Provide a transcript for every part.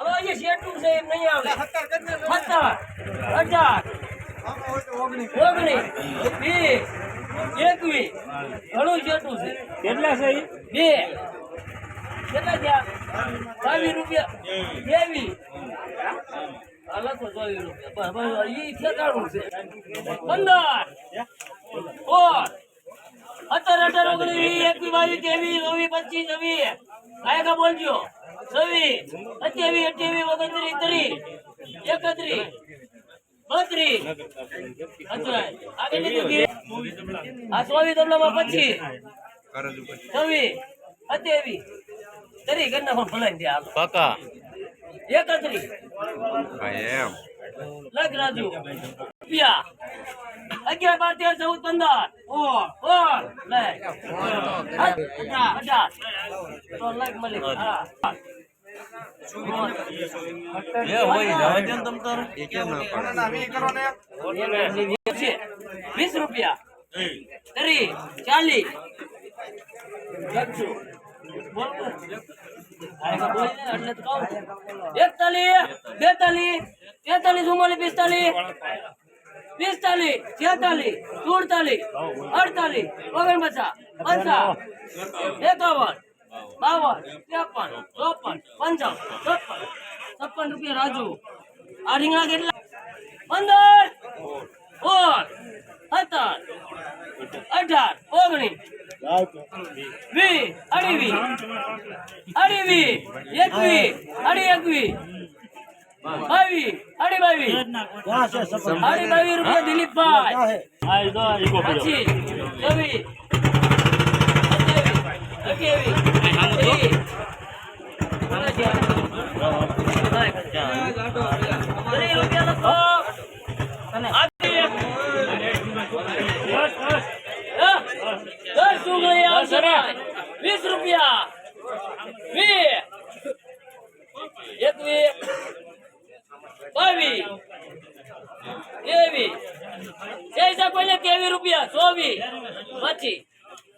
હવે અહીંયા શેઠું છે એમ નહીં આવે. સત્તર અઢાર ઓગણીસ વીસ એકવીસ ઘણું છે. કેટલા છે બે. કેટલા થયા? બાવીસ રૂપિયા. ત્રેવીસ. તો ચોવીસ રૂપિયા. છે. પંદર. સોળ. સત્તર અઢાર ઓગણીસ એકવી એકવીસ બાવીસ ત્રેવીસ ચોવીસ પચીસ છવ્વીસ. આયકા બોલજો. છવ્વીસ અત્યાવી અઠ્યાવીસ ઓગણત્રીસ ત્રીસ એકત્રીસ બત્રીસ? આ ચોવીસ તબલામાં પચીસ. છવ્વીસ સત્યાવીસ તરી ઘરના પણ ભલાઈ દે હાલો કાકા એકત્રીસ. લખ રાજુ. રૂપિયા. અગિયાર બાર તેર ચૌદ પંદર. લે અઢાર તો લખ હા. વીસ રૂપિયા. ત્રીસ ચાલીસ. એકતાલીસ બેતાલીસ તેતાલીસ ચુમ્માલીસ પિસ્તાલીસ. પિસ્તાલીસ, છેતાલીસ, સુડતાલીસ, અડતાલીસ, ઓગણપચાસ પંચાવન એકાવન, બાવન, ત્રેપન, ચોપન, પંચાવન, છપ્પન છપ્પન રૂપિયા રાજુ. આ રીંગણા કેટલા? પંદર, સોળ, સત્તર, અઢાર, ઓગણીસ, વીસ અઢી વીસ એકવીસ અઢી એકવીસ બાવીસ અઢી બાવીસ અઢી બાવીસ રૂપિયા દિલીપભાઈ રૂપિયા લખો અને દસ ડુંગળી આવશે વીસ રૂપિયા વી એકવીસ બાવીસ ત્રેવીસ જય કોઈને ત્રેવીસ રૂપિયા ચોવીસ પચીસ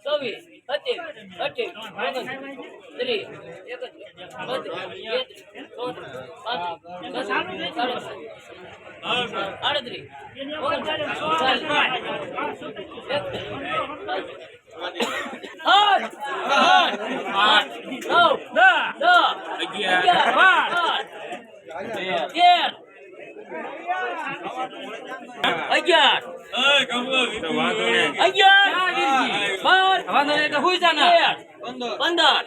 ચોવીસ સત્યાવીસ અઠ્યાવીસ ત્રીસ એકત્રીસ બત્રીસ પાંત્રીસ આઠ આઠ આઠ નવ દસ અગિયાર બાર તેર અગિયાર અગિયાર બાર તેર પંદર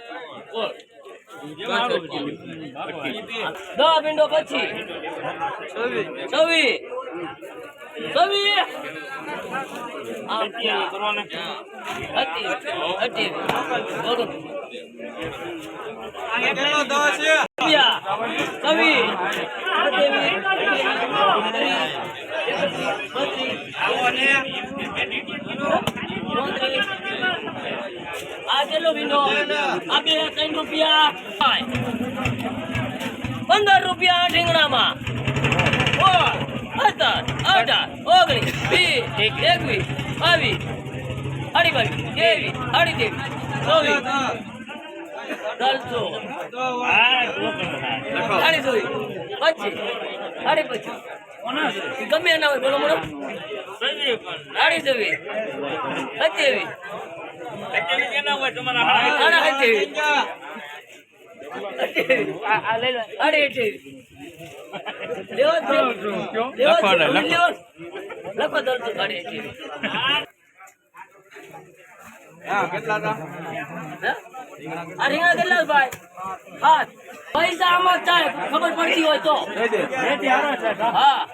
બોલ. દસ મિનિટો પછી. છવ્વીસ. છવ્વીસ. છવ્વીસ આ કેટલો વિનો આ બે ત્રણ રૂપિયા. પંદર રૂપિયા રીંગણામાં. સત્તર અઢાર ઓગણીસ વીસ એકવીસ બાવીસ અઢી બાવીસ ત્રેવીસ અઢી ત્રેવીસ ચોવીસ. ત્રણસો. સાડી ચોવીસ પચીસ અઢી પચીસ ગમે એના હોય બોલો બોલો. અઢી ચોવીસ સત્યાવીસ લખો હા? કેટલા ભાઈ હાથ પૈસા આમાં જ ખબર પડતી હોય તો હા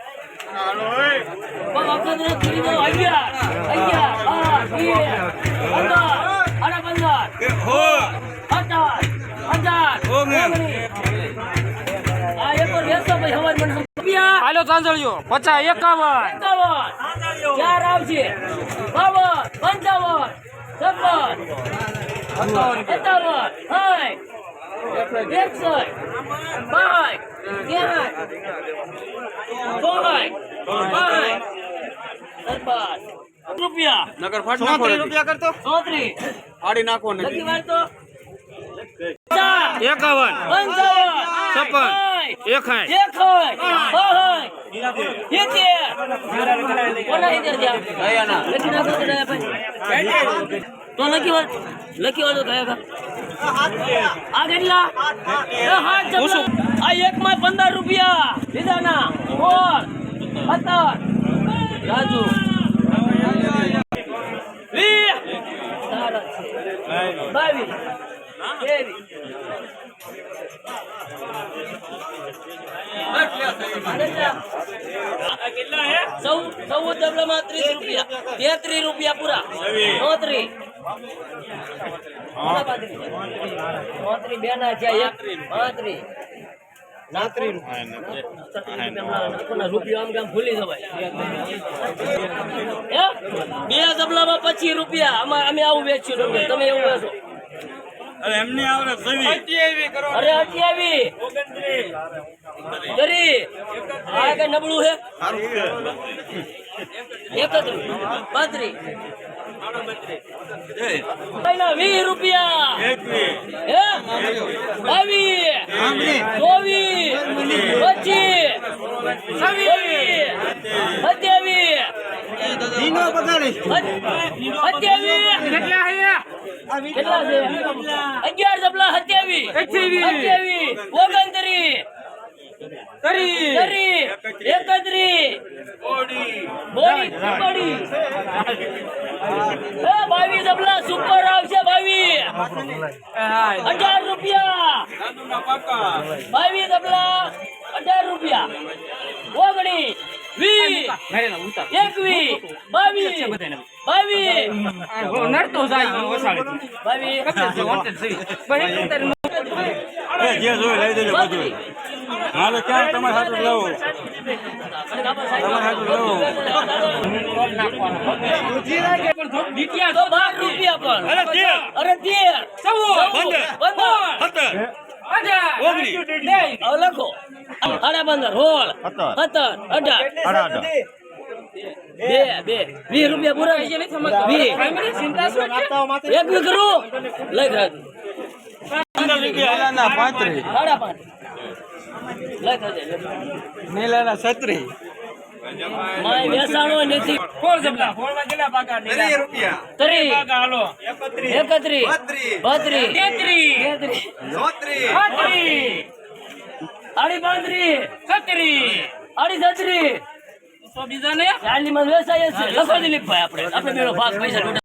અગિયાર અગિયાર બાર હાલો ચાંદળીઓ પચાસ એકાવન. ચાર આવશે બાવન પંચાવન છપ્પન સત્તાવન સાઠ એકસઠ બાય ત્યાં ચોહાય બાય. સરબાર રૂપિયા નગર ફાટ નાખો રૂપિયા કરતો ચોત્રીસ ફાડી નાખો ને લખી વાર તો ચાર એકાવન પંચાવન છપ્પન. સાઠ એકાય એકાય એકાય બહાય સિત્તેર કોના સિત્તેર થયા લખી નાખો તો ડાયા ભાઈ તો લખી વાર લખી વાર તો કયા કા આ કેટલા એ હાથ જમણા. આ એક માં પંદર રૂપિયા લીધા ના સોળ સત્તર રાજુ વીસ સારા ચૌદ ડબલામાં ત્રીસ રૂપિયા. તેત્રીસ રૂપિયા પૂરા. નોતરી બે ના છે એક પાંત્રીસ રૂપિયો. આમ કામ ભૂલી જવાય. બે ડબલામાં પચીસ રૂપિયા. અમે આવું વેચ્યું તમે એવું વેચો. અરે એમને આવડે સવી અરે અઠ્યાવી કરી. આ કઈ નબળું છે? એકત્રીસ પાંત્રીસ વીસ રૂપિયા. હે? બાવીસ. ચોવીસ. પચીસ. છવ્વીસ. સત્યાવીસ સત્યાવીસ કેટલા છે? અગિયાર જબલા સત્યાવીસ અઠ્યાવીસ ઓગણત્રીસ. ત્રીસ એકત્રીસ. બોડી. બોડી એ બાવીસ જબલા સુપર આવશે બાવીસ. અઢાર રૂપિયા. બાવીસ જબલા અઢાર રૂપિયા. ઓગણીસ વીસ એકવીસ બાવીસ બાવીસ જે જોઈ લઈ દેજો બધું હાલો ક્યાં તમારે હાથું લેવું તો બાર રૂપિયા પણ અરે તેર અરે તેર ચૌદ પંદર. પંદર સત્તર ઓગણીસ હવે લખો સાડા પંદર સોળ સત્તર. અઢાર. બે બે. વીસ રૂપિયા પૂરા. વીસ. એક વી કરું લઈ રાખ પંદર સાડા પાંચ નીલાના છત્રી માય વેસાણો નથી. હાલો. બત્રીસ. તેત્રીસ. આડી પાંત્રીસ છત્રીસ આડી છત્રીસ ચાલી માં વેચાય છે. લખો દિલીપભાઈ આપણે. આપણે બેનો ભાગ પૈસા